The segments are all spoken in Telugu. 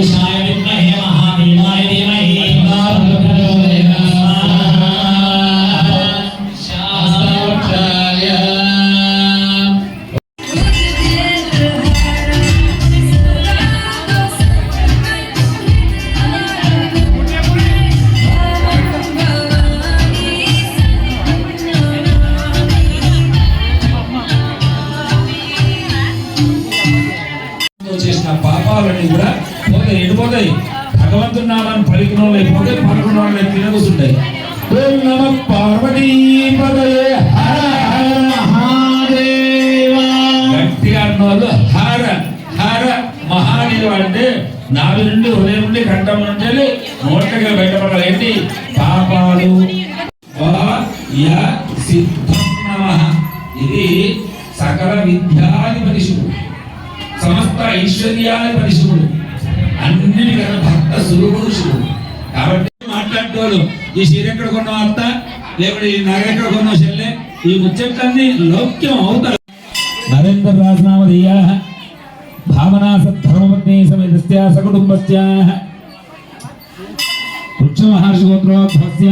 Krishna. ఎండిపోతాయి భగవంతుడి నామాన్ని పలికిన వాళ్ళు అయిపోతాయి పలుకున్న వాళ్ళు తినగుతుంటాయి ఓం నమ పార్వతీపదయే హర హర మహాదేవ. గట్టిగా అన్న వాళ్ళు హర హర మహాదేవ అంటే నాలుగు నుండి హృదయం నుండి కంఠం నుండి నోట్లకి బయటపడాలి. ఏంటి? పాపాలు. ఇది సకల విద్యాధిపతి శివుడు సమస్త ఐశ్వర్యాధిపతి శివుడు సులువు స్వరూపుడు కాబట్టి మాట్లాడేవాళ్ళు ఈ చీర ఎక్కడ కొన్నావు అత్త? లేకపోతే ఈ నగ ఎక్కడ కొన్నావు చెల్లె? ఈ ముచ్చట్లన్నీ లౌక్యం అవుతారు నరేంద్ర రాజనామధీయా భావనా సద్ధర్మపత్ని సమేతస్య సకుటుంబస్య వృక్ష మహర్షి గోత్రోద్భవస్య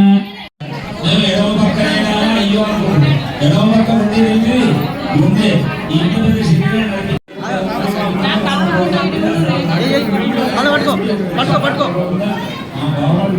పట్టుకో పట్టుకో పట్టుకో. ఆ భావాలు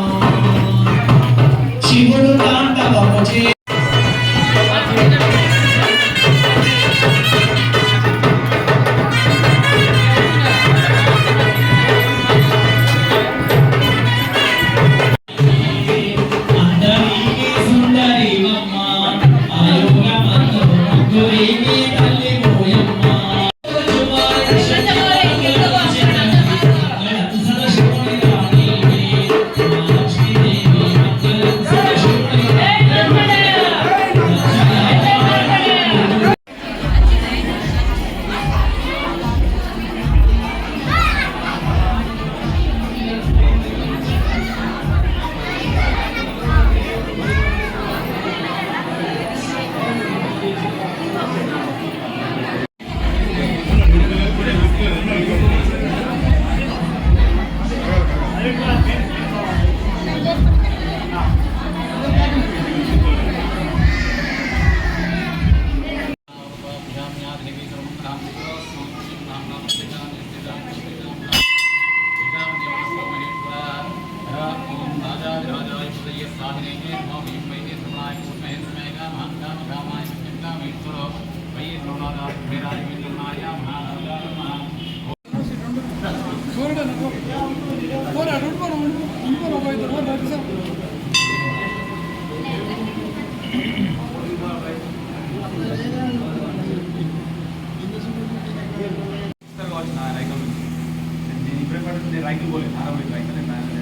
రైతులు పోలేదు ఆరవై రైతులే